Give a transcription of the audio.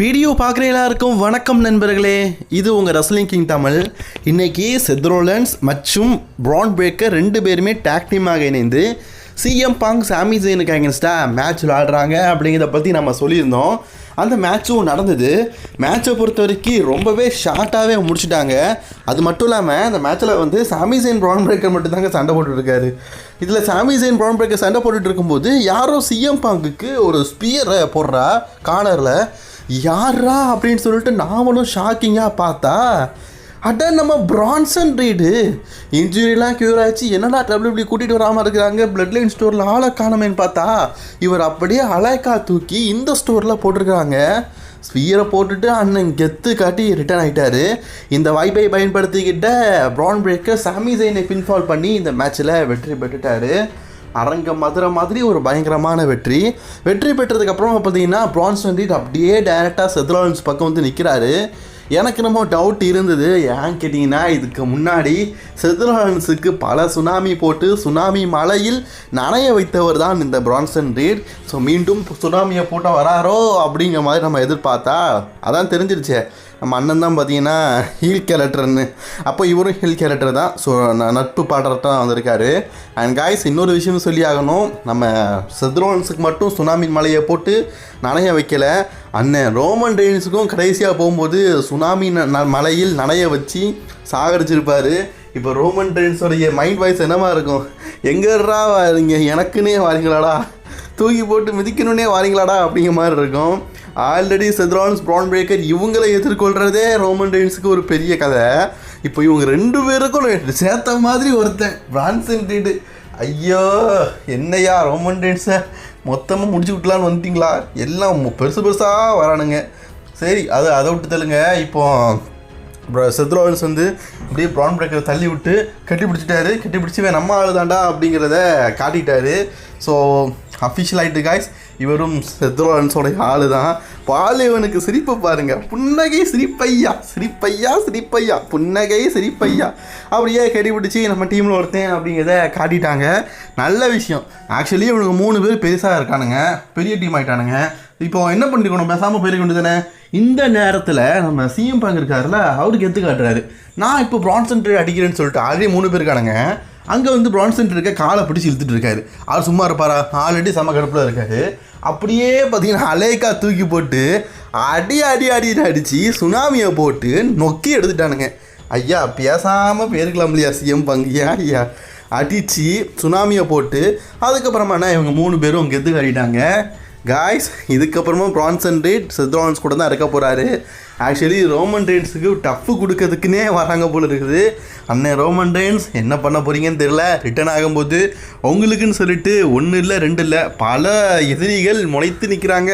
Video பார்க்குற எல்லாருக்கும் வணக்கம் நண்பர்களே. இது உங்கள் ரஸ்லிங் கிங் தமிழ். இன்றைக்கி செத்ரோலன்ஸ் மற்றும் ப்ரான் பிரேக்கர் ரெண்டு பேருமே டேக் டீமாக இணைந்து சிஎம் பாங் சாமி ஜெயினுக்கு அகேன்ஸ்டாக மேட்ச் விளாடுறாங்க அப்படிங்கிறத பற்றி நம்ம சொல்லியிருந்தோம். அந்த மேட்சும் நடந்தது. மேட்சை பொறுத்த வரைக்கும் ரொம்பவே ஷார்ட்டாகவே முடிச்சுட்டாங்க. அது மட்டும் இல்லாமல் அந்த மேட்ச்சில் வந்து சாமி ஜெயின் ப்ரான் பிரேக்கர் மட்டும்தாங்க சண்டை போட்டுட்டுருக்கார் இதில் சாமி ஜெயின் ப்ரான் பிரேக்கர் சண்டை போட்டுட்டு இருக்கும்போது யாரோ சிஎம் பாங்குக்கு ஒரு ஸ்பியரை போடுறா கார்னரில் யாரா அப்படின்னு சொல்லிட்டு நாமளும் ஷாக்கிங்காக பார்த்தா அட நம்ம பிரான்சன் ரீடு இன்ஜுரிலாம் க்யூர் ஆச்சு என்னடா டபிள்யூபிள்யூ கூட்டிகிட்டு வராமல் இருக்கிறாங்க? பிளட் லைன் ஸ்டோரில் ஆளை காணமேன்னு பார்த்தா இவர் அப்படியே அலைக்கா தூக்கி இந்த ஸ்டோரில் போட்டிருக்கிறாங்க. ஸ்பீயரை போட்டுட்டு அண்ணன் கெத்து காட்டி ரிட்டர்ன் ஆகிட்டாரு இந்த வாய்ப்பை பயன்படுத்திக்கிட்ட ப்ரான் பிரேக்கர் சாமி ஜெயினை பின்ஃபால் பண்ணி இந்த மேட்ச்சில் வெற்றி பெற்றுட்டாரு. அரங்க மதுரை மாதிரி ஒரு பயங்கரமான வெற்றி. வெற்றி பெற்றதுக்கப்புறம் பார்த்தீங்கன்னா பிரான்ஸ் வந்து அப்படியே டைரெக்டாக செத்ரோலன்ஸ் பக்கம் வந்து நிற்கிறாரு எனக்கு நம்ம டவுட் இருந்தது. ஏன் கேட்டிங்கன்னா இதுக்கு முன்னாடி செத்ரோலன்ஸுக்கு பல சுனாமி போட்டு சுனாமி மலையில் நனைய வைத்தவர் தான் இந்த பிரான்சன் ரீட் ஸோ மீண்டும் சுனாமியை போட்டால் வராரோ அப்படிங்கிற மாதிரி நம்ம எதிர்பார்த்தா அதான் தெரிஞ்சிருச்சு. நம்ம அண்ணன் தான் பார்த்தீங்கன்னா ஹீல் கேரக்டர்னு அப்போ இவரும் ஹீல் கேரக்டர் தான். ஸோ நட்பு பாடுறதான் வந்திருக்காரு. அண்ட் காய்ஸ் இன்னொரு விஷயம் சொல்லி ஆகணும். நம்ம செத்ரோன்ஸுக்கு மட்டும் சுனாமி மலையை போட்டு நனைய வைக்கல. அண்ணன் ரோமன் ரெயின்ஸுக்கும் கடைசியாக போகும்போது சுனாமி ந- ந- மலையில் நனைய வச்சு சாகடிச்சிருப்பாரு. இப்போ ரோமன் ரெயின்ஸோடைய மைண்ட் வாய்ஸ் என்னமா இருக்கும்? எங்கடா வாரிங்க? எனக்குன்னே வாரீங்களாடா. தூக்கி போட்டு மிதிக்கணுன்னே வாரீங்களாடா அப்படிங்கிற மாதிரி இருக்கும். ஆல்ரெடி செத்ரான்ஸ் ப்ரான் பிரேக்கர் இவங்களை எதிர்கொள்கிறதே ரோமன் ரெயின்ஸுக்கு ஒரு பெரிய கதை. இப்போ இவங்க ரெண்டு பேருக்கும் சேர்த்த மாதிரி ஒருத்தன். பிரான்சன் ஐயோ என்னையா ரோமன் ரெயின்ஸை மொத்தமாக முடிச்சு விட்டலான்னு வந்துட்டிங்களா? எல்லாம் பெருசு பெருசாக வரானுங்க. சரி அது அதை விட்டு தள்ளுங்க. இப்போ செத்ரோவன்ஸ் வந்து அப்படியே ப்ரான் பிரேக்கரை தள்ளி விட்டு கட்டி பிடிச்சிட்டாரு. கட்டி பிடிச்சி நம்ம ஆளு தாண்டா அப்படிங்கிறத காட்டிட்டாரு. ஸோ அஃபிஷியல் ஆகிட்டு காய்ஸ் இவரும் செத்ரோவன்ஸோடைய ஆள் தான் பாலிவனுக்கு சிரிப்பை பாருங்க. புன்னகை சிரிப்பையா சிரிப்பையா சிரிப்பையா புன்னகை சிரிப்பையா. அப்படியே கட்டி பிடிச்சி நம்ம டீமில் ஒருத்தன் அப்படிங்கிறத காட்டிட்டாங்க. நல்ல விஷயம். ஆக்சுவலி இவனுக்கு மூணு பேர் பெருசாக இருக்கானுங்க. பெரிய டீம் ஆயிட்டானுங்க. இப்போ என்ன பண்ணிருக்கணும்? பேசாமல் போயிருக்க வேண்டியதானே இந்த நேரத்தில் நம்ம சிஎம் பங்கு இருக்காருல்ல அவருக்கு எத்து காட்டுறாரு. நான் இப்போ பிரான்சன் அடிக்கிறேன்னு சொல்லிட்டு ஆல்ரெடி மூணு பேர் இருக்கானுங்க. அங்கே வந்து பிரான்சன் இருக்க காலை பிடிச்சி இழுத்துட்டு இருக்காரு. அவர் சும்மா இருப்பாரா? ஆல்ரெடி செம கடுப்பில் இருக்காரு. அப்படியே பார்த்தீங்கன்னா அலேக்கா தூக்கி போட்டு அடி அடி அடி அடித்து சுனாமியை போட்டு நொக்கி எடுத்துட்டானுங்க. ஐயா பேசாமல் போயிருக்கலாம் இல்லையா சிஎம் பங்கு ஐயா அடித்து சுனாமியை போட்டு அதுக்கப்புறமா என்ன இவங்க மூணு பேரும் அங்கே எது காட்டிட்டாங்க. காய்ஸ் இதுக்கப்புறமா பிரான்சன் ரேட் செத்ரான்ஸ் கூட தான் இருக்க போகிறாரு ஆக்சுவலி ரோமன் ரெயின்ஸுக்கு டஃப்பு கொடுக்கறதுக்குன்னே வராங்க போல இருக்குது. அண்ணன் ரோமன் ரெயின்ஸ் என்ன பண்ண போகிறீங்கன்னு தெரியல. ரிட்டர்ன் ஆகும்போது உங்களுக்குன்னு சொல்லிட்டு ஒன்றும் இல்லை ரெண்டு இல்லை பல எதிரிகள் முளைத்து நிற்கிறாங்க